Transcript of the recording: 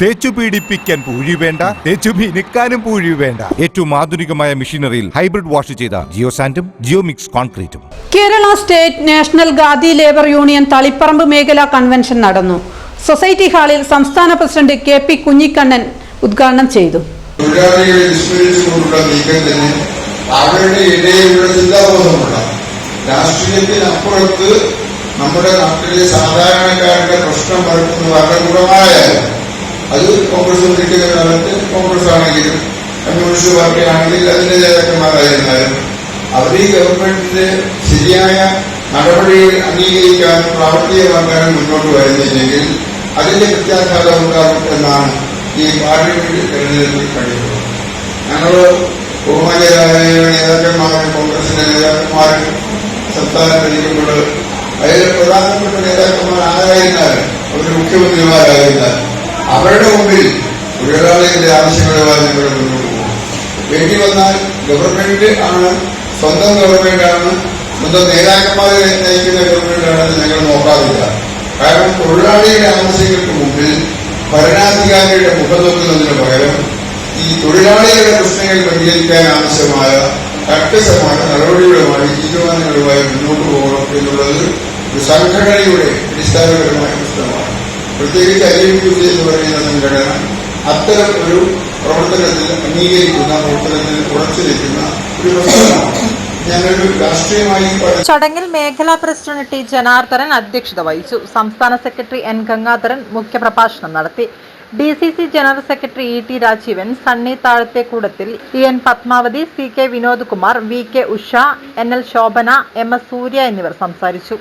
തേച്ചു പീഡിപ്പിക്കാൻ പൂഴി വേണ്ട തേച്ചു മിനുക്കാനും പൂഴി വേണ്ട. ഏറ്റവും ആധുനികമായ മെഷീനറിയിൽ ഹൈബ്രിഡ് വാഷ് ചെയ്ത ജിയോ സാൻഡും geo mix കോൺക്രീറ്റും. Kerala state national khadi labour union Taliparamba മേഖലാ കൺവെൻഷൻ നടന്നു. സൊസൈറ്റി ഹാളിൽ സംസ്ഥാന പ്രസിഡന്റ് കെ പി കുഞ്ഞിക്കണ്ണൻ ഉദ്ഘാടനം ചെയ്തു. അവരുടെ ഇടയിലുള്ള രാഷ്ട്രീയത്തിനപ്പുറത്ത് നമ്മുടെ നാട്ടിലെ സാധാരണക്കാരുടെ പ്രശ്നം പരത്തുന്ന വളരെ അത് കോൺഗ്രസ് ഭരിക്കുന്ന കാലത്ത് കോൺഗ്രസ് ആണെങ്കിലും കമ്മ്യൂണിസ്റ്റ് പാർട്ടി ആണെങ്കിൽ അതിന്റെ നേതാക്കന്മാരായിരുന്നാലും അവർ ഈ ഗവൺമെന്റിന്റെ ശരിയായ നടപടികൾ അംഗീകരിക്കാനും പ്രാവർത്തികമാക്കാനും മുന്നോട്ട് വരുന്നില്ലെങ്കിൽ അതിന്റെ പ്രത്യാഘാതം ഉണ്ടാകും എന്നാണ് ഈ പാർലമെന്റ് തെരഞ്ഞെടുപ്പിൽ കഴിയുന്നത്. ഞങ്ങൾ ബഹുമാനരായ നേതാക്കന്മാരും കോൺഗ്രസിന്റെ നേതാക്കന്മാരും സംസ്ഥാനം ഭരിക്കുമ്പോൾ അതിൽ പ്രധാനപ്പെട്ട നേതാക്കന്മാർ ആരായിരുന്നാലും അവർ മുഖ്യമന്ത്രിമാരായിരുന്നാലും അവരുടെ മുമ്പിൽ തൊഴിലാളികളുടെ ആവശ്യങ്ങളെ ഞങ്ങൾ മുന്നോട്ട് പോകും. വേണ്ടി വന്നാൽ ഗവൺമെന്റ് ആണ് സ്വന്തം ഗവൺമെന്റാണ് സ്വന്തം നേതാക്കന്മാരെ നയിക്കുന്ന ഗവൺമെന്റ് ആണെന്ന് ഞങ്ങൾ നോക്കാറില്ല. കാരണം തൊഴിലാളിയുടെ ആവശ്യങ്ങൾക്ക് മുമ്പിൽ ഭരണാധികാരിയുടെ മുഖം നോക്കുന്നതിന് പകരം ഈ തൊഴിലാളികളുടെ പ്രശ്നങ്ങൾ പരിഹരിക്കാൻ ആവശ്യമായ കർക്കശമായ നടപടികളുമായി തീരുമാനങ്ങളുമായി മുന്നോട്ട് പോകണം എന്നുള്ളത് ഒരു സംഘടനയുടെ അടിസ്ഥാനപരമായ പ്രശ്നമാണ്. പ്രത്യേകിച്ച് ഐ എന്ന് പറയുന്ന സംഘടന അത്തരം ഒരു പ്രവർത്തനത്തിൽ അംഗീകരിക്കുന്ന പ്രവർത്തനത്തിൽ ഉറച്ചു നിൽക്കുന്ന ഒരു രാഷ്ട്രീയമായി ചടങ്ങിൽ മേഖലാ പ്രസിഡന്റ് ടി ജനാർദ്ദനൻ അധ്യക്ഷത വഹിച്ചു. സംസ്ഥാന സെക്രട്ടറി എൻ ഗംഗാധരൻ മുഖ്യപ്രഭാഷണം നടത്തി. D C C general secretary E T Rajeevan Sunny Thazhathekoodathil T N Padmavathi C K Vinod Kumar V K Usha N L Shobhana M S Surya എന്നിവർ സംസാരിച്ചു.